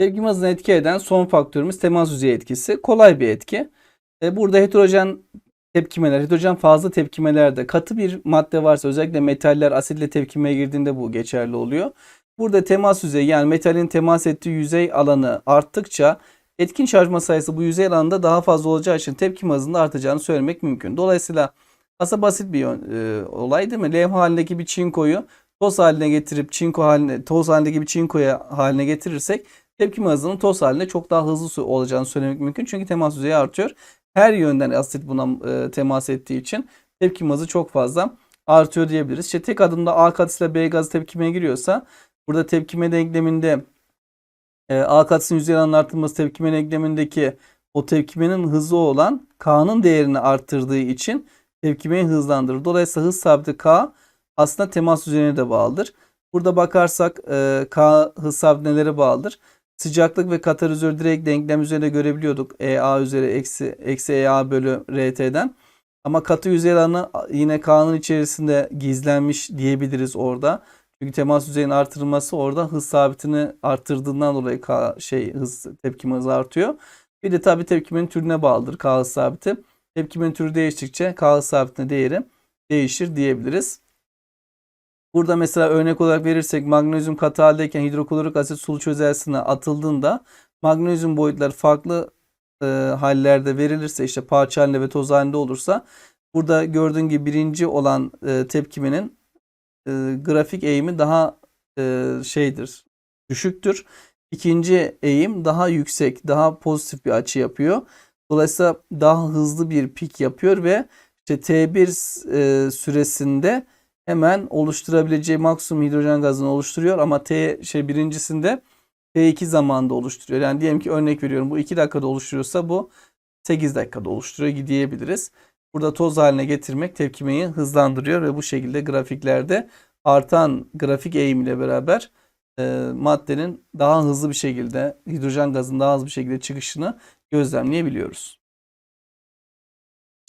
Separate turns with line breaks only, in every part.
Tepkime hızını etki eden son faktörümüz temas yüzeyi etkisi. Kolay bir etki. E, burada heterojen tepkimeler, heterojen fazla tepkimelerde katı bir madde varsa özellikle metaller asitle tepkimeye girdiğinde bu geçerli oluyor. Burada temas yüzeyi yani metalin temas ettiği yüzey alanı arttıkça etkin şarjma sayısı bu yüzey alanında daha fazla olacağı için tepkime hızında artacağını söylemek mümkün. Dolayısıyla aslında basit bir e, olay değil mi? Levha halindeki bir çinkoyu toz haline getirip çinko haline, toz halindeki bir çinkoya haline getirirsek tepkime hızının toz halinde çok daha hızlı olacağını söylemek mümkün. Çünkü temas yüzeyi artıyor. Her yönden asit buna e, temas ettiği için tepkime hızı çok fazla artıyor diyebiliriz. İşte tek adımda A katısıyla B gazı tepkimeye giriyorsa burada tepkime denkleminde e, A katısının yüzey alanının artırılması tepkime denklemindeki o tepkimenin hızı olan K'nın değerini arttırdığı için tepkimeyi hızlandırır. Dolayısıyla hız sabiti K aslında temas düzeyine de bağlıdır. Burada bakarsak e, K hız sabiti nelere bağlıdır? Sıcaklık ve katalizör direkt denklem üzerinde görebiliyorduk. EA üzeri eksi, eksi EA bölü RT'den. Ama katı yüzey alanı yine K'nın içerisinde gizlenmiş diyebiliriz orada. Çünkü temas yüzeyinin artırılması orada hız sabitini arttırdığından dolayı K şey hız tepkime hızı artıyor. Bir de tabii tepkimenin türüne bağlıdır K hız sabiti. Tepkimenin türü değiştikçe K hız sabitinin değeri değişir diyebiliriz. Burada mesela örnek olarak verirsek magnezyum katı haldeyken hidroklorik asit sulu çözeltisine atıldığında magnezyum boyutları farklı e, hallerde verilirse işte parça halinde ve toz halinde olursa burada gördüğün gibi birinci olan e, tepkimenin e, grafik eğimi daha e, şeydir düşüktür. İkinci eğim daha yüksek, daha pozitif bir açı yapıyor. Dolayısıyla daha hızlı bir pik yapıyor ve işte T1 e, süresinde hemen oluşturabileceği maksimum hidrojen gazını oluşturuyor ama T şey birincisinde T2 zamanında oluşturuyor. Yani diyelim ki örnek veriyorum bu 2 dakikada oluşturuyorsa bu 8 dakikada oluşturuyor diyebiliriz. Burada toz haline getirmek tepkimeyi hızlandırıyor ve bu şekilde grafiklerde artan grafik eğim ile beraber e, maddenin daha hızlı bir şekilde hidrojen gazının daha hızlı bir şekilde çıkışını gözlemleyebiliyoruz.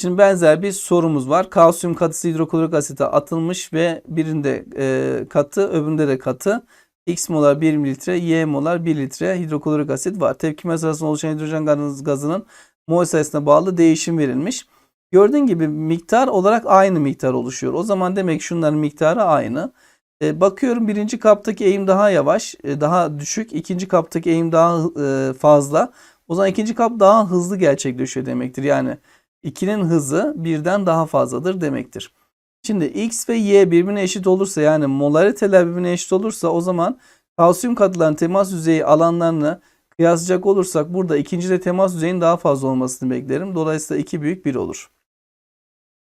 Şimdi benzer bir sorumuz var. Kalsiyum katısı hidroklorik asite atılmış ve birinde e, katı öbüründe de katı. X molar 1 mililitre, Y molar 1 litre hidroklorik asit var. Tepkime sırasında oluşan hidrojen gaz- gazının mol sayısına bağlı değişim verilmiş. Gördüğün gibi miktar olarak aynı miktar oluşuyor. O zaman demek şunların miktarı aynı. E, bakıyorum birinci kaptaki eğim daha yavaş, e, daha düşük. ikinci kaptaki eğim daha e, fazla. O zaman ikinci kap daha hızlı gerçekleşiyor demektir. Yani 2'nin hızı birden daha fazladır demektir. Şimdi X ve Y birbirine eşit olursa yani molariteler birbirine eşit olursa o zaman kalsiyum katıların temas yüzeyi alanlarını kıyaslayacak olursak burada ikincide temas yüzeyinin daha fazla olmasını beklerim. Dolayısıyla 2 büyük 1 olur.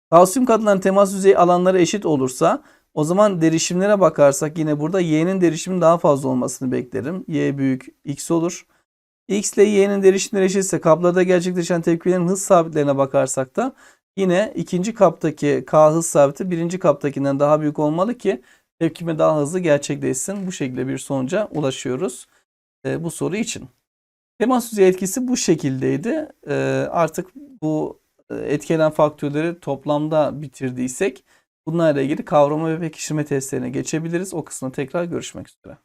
Kalsiyum katıların temas yüzeyi alanları eşit olursa o zaman derişimlere bakarsak yine burada Y'nin derişimin daha fazla olmasını beklerim. Y büyük X olur. X ile Y'nin derişimleri eşitse kaplarda gerçekleşen tepkilerin hız sabitlerine bakarsak da yine ikinci kaptaki K hız sabiti birinci kaptakinden daha büyük olmalı ki tepkime daha hızlı gerçekleşsin. Bu şekilde bir sonuca ulaşıyoruz e, bu soru için. Temas yüzeyi etkisi bu şekildeydi. E, artık bu e, etkilenen faktörleri toplamda bitirdiysek bunlarla ilgili kavrama ve pekiştirme testlerine geçebiliriz. O kısmında tekrar görüşmek üzere.